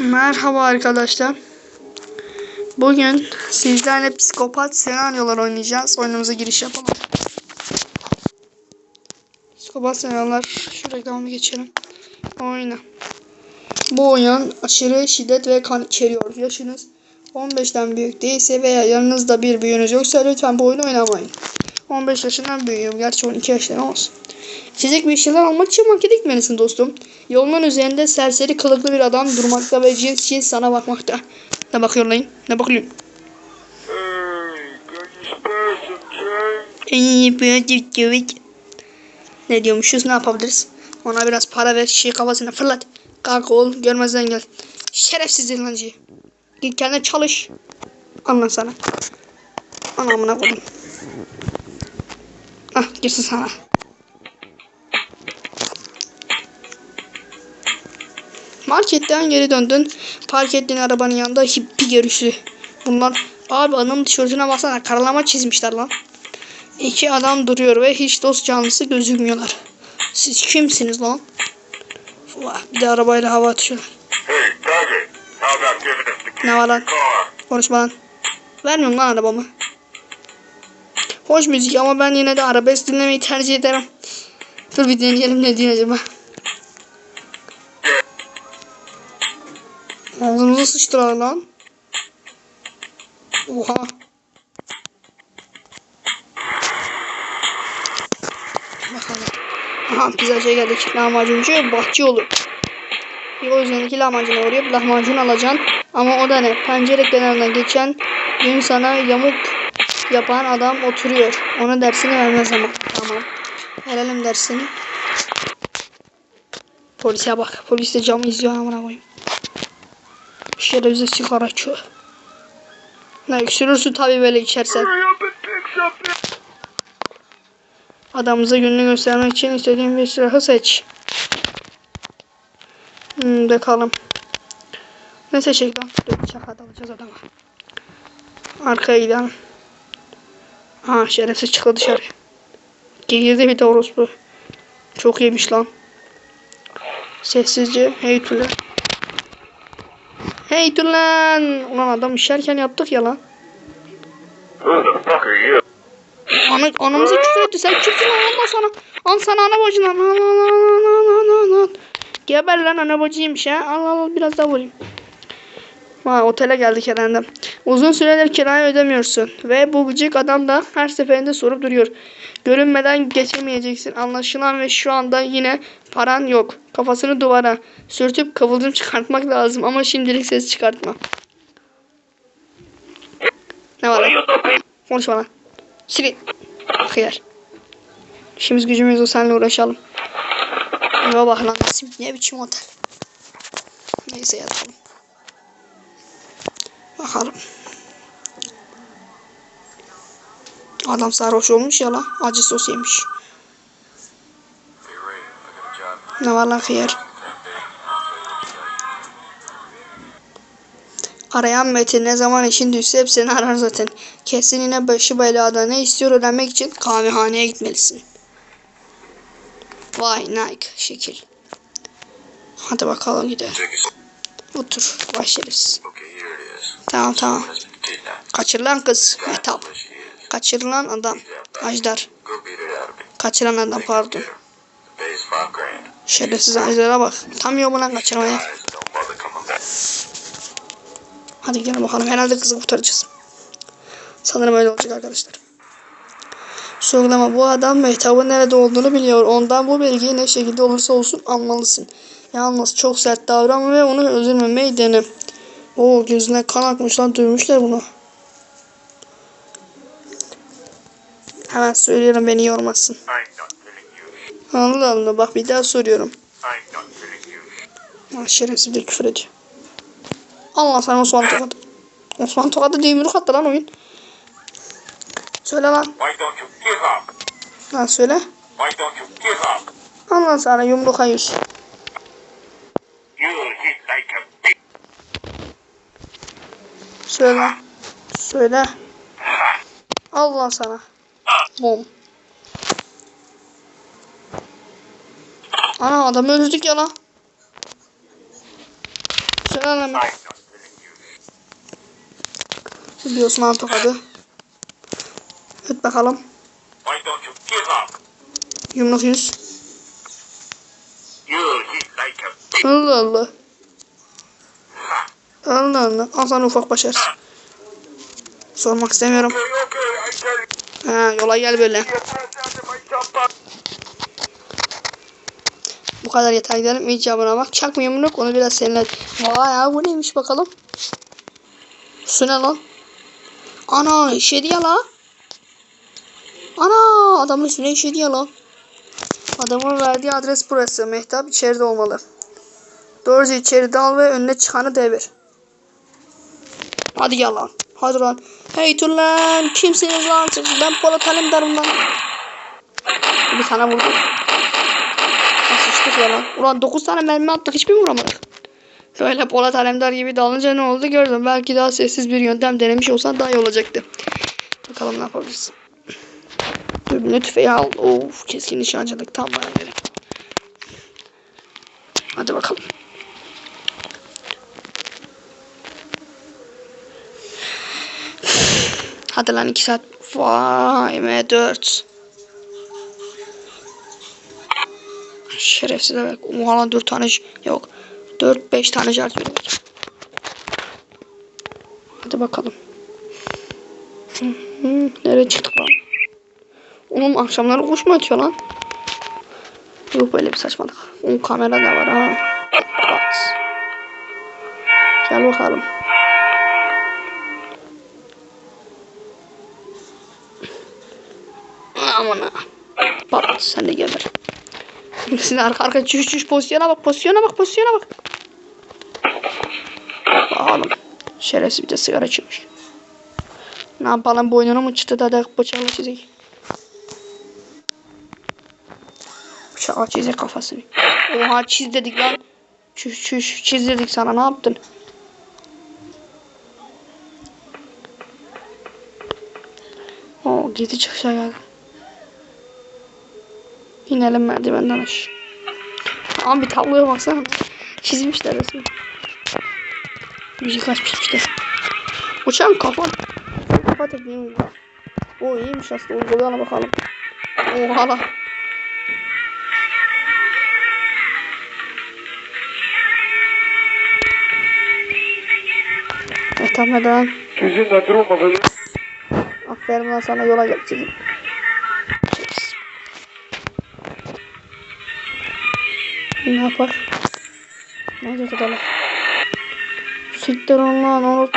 Merhaba arkadaşlar. Bugün sizlerle psikopat senaryolar oynayacağız. Oyunumuza giriş yapalım. Psikopat senaryolar. Şu reklamı geçelim. Oyna. Bu oyun aşırı şiddet ve kan içeriyor. Yaşınız 15'ten büyük değilse veya yanınızda bir büyüğünüz yoksa lütfen bu oyunu oynamayın. 15 yaşından büyüğüm. Gerçi 12 yaşından olsun. İçecek bir şeyler almak için markete gitmelisin dostum. Yolun üzerinde serseri kılıklı bir adam durmakta ve cins cins sana bakmakta. Ne bakıyor lan? Ne bakıyor? Hey, can you spare some change? Ne diyormuşuz? Ne yapabiliriz? Ona biraz para ver. Şey kafasına fırlat. Kalk oğul. Görmezden gel. Şerefsiz yalancı. Git kendine çalış. Anla sana. Anamına koydum. Ah girsin sana. Marketten geri döndün. Park ettiğin arabanın yanında hippi görüşlü. Bunlar abi adamın tişörtüne baksana karalama çizmişler lan. İki adam duruyor ve hiç dost canlısı gözükmüyorlar. Siz kimsiniz lan? Vah, bir de arabayla hava atıyor. Ne var lan? Konuşma lan. Vermiyorum lan arabamı. Hoş müzik ama ben yine de arabesk dinlemeyi tercih ederim. Dur bir deneyelim ne diyor acaba. Ağzımıza sıçtılar lan. Oha. Bakalım. Aha pizzacıya geldik. Lahmacuncu bahçe olur. Yol üzerindeki lahmacuna uğrayıp lahmacun alacaksın. Ama o da ne? Pencere kenarından geçen gün sana yamuk yapan adam oturuyor. Ona dersini vermez ama. Tamam. Verelim dersini. Polise bak. Polis de camı izliyor amına koyayım. Şerefsiz sigara içiyor. Ne öksürürsün tabii böyle içersen. Adamımıza gününü göstermek için istediğin bir silahı seç. Hmm, bakalım. Ne seçecek lan? Dur bıçak alacağız adama. Arkaya gidelim. Ha şerefsiz çıktı dışarı. Girdi bir de orospu. Çok iyiymiş lan. Sessizce hey Hey Tülen. Ulan adam işerken yaptık ya lan. Ana, anamıza küfür etti. Sen kimsin lan? Allah sana. Al sana ana bacına. Al al al al al al al. Geber lan ana bacıymış ha. Al al al biraz daha vurayım. Ha, otele geldik herhalde. Uzun süredir kirayı ödemiyorsun. Ve bu gıcık adam da her seferinde sorup duruyor. Görünmeden geçemeyeceksin. Anlaşılan ve şu anda yine paran yok. Kafasını duvara sürtüp kıvılcım çıkartmak lazım. Ama şimdilik ses çıkartma. Ne var lan? Konuşma lan. Siri. Hıyar. İşimiz gücümüz o seninle uğraşalım. Ne bak lan nasıl ne biçim otel. Neyse yatalım. Bakalım. Adam sarhoş olmuş ya lan. Acı sos yemiş. Ne var lan hıyar. Arayan Metin ne zaman işin düşse hep seni arar zaten. Kesin yine başı belada ne istiyor öğrenmek için kahvehaneye gitmelisin. Vay Nike şekil. Hadi bakalım gidelim. Otur başlarız. Okay. Tamam tamam. Kaçırılan kız is. Kaçırılan adam Ajdar. Kaçıran adam pardon. Şerefsiz Ajdar'a bak. Tam lan kaçırmaya. Hadi gidelim bakalım. Herhalde kızı kurtaracağız. Sanırım öyle olacak arkadaşlar. Sorgulama bu adam Mehtap'ın nerede olduğunu biliyor. Ondan bu bilgiyi ne şekilde olursa olsun almalısın. Yalnız çok sert davranma ve onu üzülmemeyi dene. Oo gözüne kan akmış lan dövmüşler bunu. Hemen söylüyorum beni yormasın. Allah Allah bak bir daha soruyorum. Ha, şerefsiz bir küfür ediyor. Allah sana Osman tokadı. Osman tokadı diye yumruk attı lan oyun. Söyle lan. Lan söyle. Allah sana yumruk hayır. Söyle. Söyle. Allah sana. Bom. Ana adamı öldürdük ya lan. Parçalarla mı? Biliyorsun al tokadı. Öt bakalım. Yumruk yüz. Allah Allah. Allah Allah. Al sana ufak başarısı. Sormak istemiyorum. Ha, yola gel böyle. Bu kadar yeter gidelim. İcabına bak. Çakma yumruk. Onu biraz seninle. Vay ya bu neymiş bakalım. Su ne lan? Ana işedi ya la. Ana adamın üstüne işedi ya la. Adamın verdiği adres burası. Mehtap içeride olmalı. Doğruca içeri dal ve önüne çıkanı devir. Hadi gel lan. Hadi lan. Hey dur lan. Kimsiniz lan siz? Ben Polat Alemdar'ım lan. Bir sana vurdum. Sıçtık ya lan? Ulan 9 tane mermi attık hiçbir vuramadık? Böyle Polat Alemdar gibi dalınca ne oldu gördüm. Belki daha sessiz bir yöntem denemiş olsan daha iyi olacaktı. Bakalım ne yapabiliriz. Dürbünü tüfeği al. Of keskin nişancılık tam bana. Hadi bakalım. Hadi lan 2 saat. Vay M4. Şerefsize bak. Lan 4 tane yok. 4-5 tane şart veriyor. Hadi bakalım. Hı hı, Nereye çıktık lan? Oğlum akşamları kuş mu ötüyor lan? Yok böyle bir saçmalık. Onun kamera da var ha. Bak. Gel bakalım. Ha. Bak sen de geber. Sizin arka arka çüş çüş pozisyona bak pozisyona bak pozisyona bak. Bakalım. Şerefsiz bir de sigara içmiş. Ne yapalım boynunu mu çıktı da da bıçakla çizek. Bıçakla çizek kafasını. Oha çiz dedik lan. Çüş çüş çiz dedik sana ne yaptın? Oo gizli çıkışa geldi. İnelim merdivenden aşağı. Ama bir tabloya baksana. Çizmişler resmi. Müzik açmış işte. Uçan kafa. Kafa tekniği? O iyiymiş aslında. Uygulayana bakalım. Oha lan. Tamam lan. Sizinle durmalı. Aferin lan sana yola geçeceğim. Ne yapar? Nerede kadar? Siktir on lan onu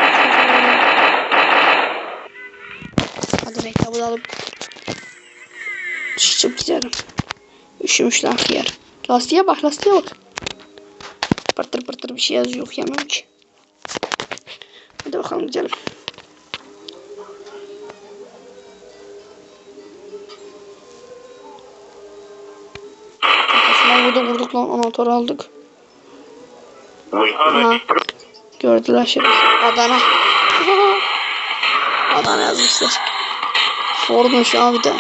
Hadi reklamı da alıp Çıkıp gidelim. Üşümüş lan yer. Lastiğe bak lastiğe bak. Pırtır pırtır bir şey yazıyor okuyamıyorum ki. Hadi bakalım gidelim. Kafasına vurduk lan anahtarı aldık. Aha. Gördüler şimdi. Adana. Adana yazmışlar. Ford'muş abi de.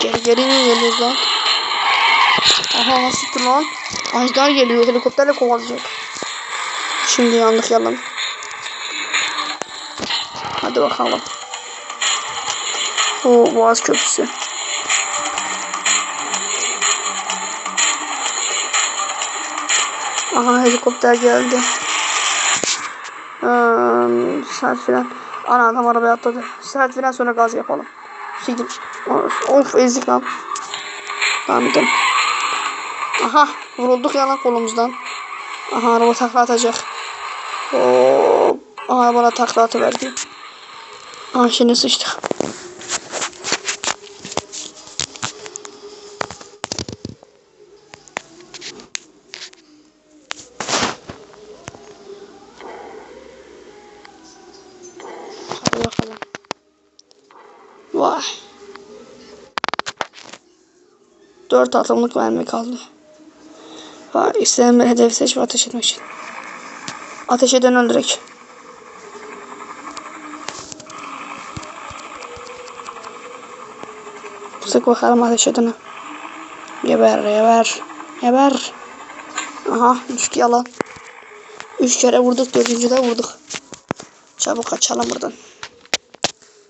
Geri geri mi geliyoruz lan? Aha nasıl lan? Ajdar geliyor helikopterle kovalayacak. Şimdi yandık yalan. Hadi bakalım. O Boğaz Köprüsü. Aha helikopter geldi. Hmm, sert fren. Ana adam arabaya atladı. Sert fren sonra gaz yapalım. Siktir. Of, of ezdik lan. Tamam gidelim. Aha vurulduk ya lan kolumuzdan. Aha araba takla atacak. Hop. Aha bana takla atıverdi. Aha şimdi sıçtık. 4 atımlık mermi kaldı. Var istenen bir hedef seç ve ateş etmek için. Ateş eden öldürek. Sık bakalım ateş edene. Geber geber. Geber. Aha düştü yalan. Üç kere vurduk dördüncü de vurduk. Çabuk kaçalım buradan.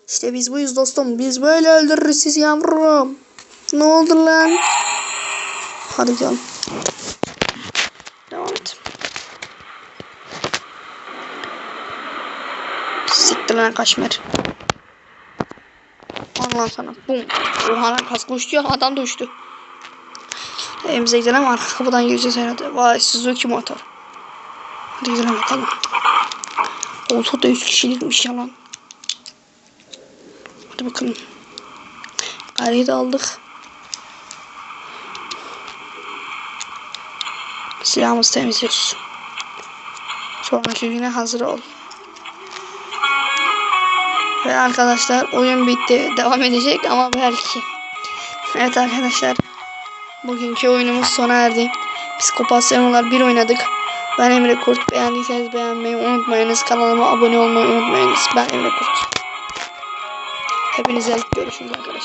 İşte biz buyuz dostum. Biz böyle öldürürüz siz yavrum. Ne oldu lan? Hadi gidelim. Devam et. Siktir lan kaşmer. Allah sana. Bum. Oha lan kask uçtu. Adam da uçtu. Evimize gidelim arka kapıdan gireceğiz herhalde. Vay Suzuki motor. Hadi gidelim bakalım. Oto da 3 kişilikmiş yalan. Hadi bakalım. Arayı da aldık. Silahımızı temizliyoruz. Sonraki güne hazır ol. Ve arkadaşlar oyun bitti. Devam edecek ama belki. Evet arkadaşlar. Bugünkü oyunumuz sona erdi. Psikopat Senular 1 oynadık. Ben Emre Kurt. Beğendiyseniz beğenmeyi unutmayınız. Kanalıma abone olmayı unutmayınız. Ben Emre Kurt. Hepinize görüşürüz arkadaşlar.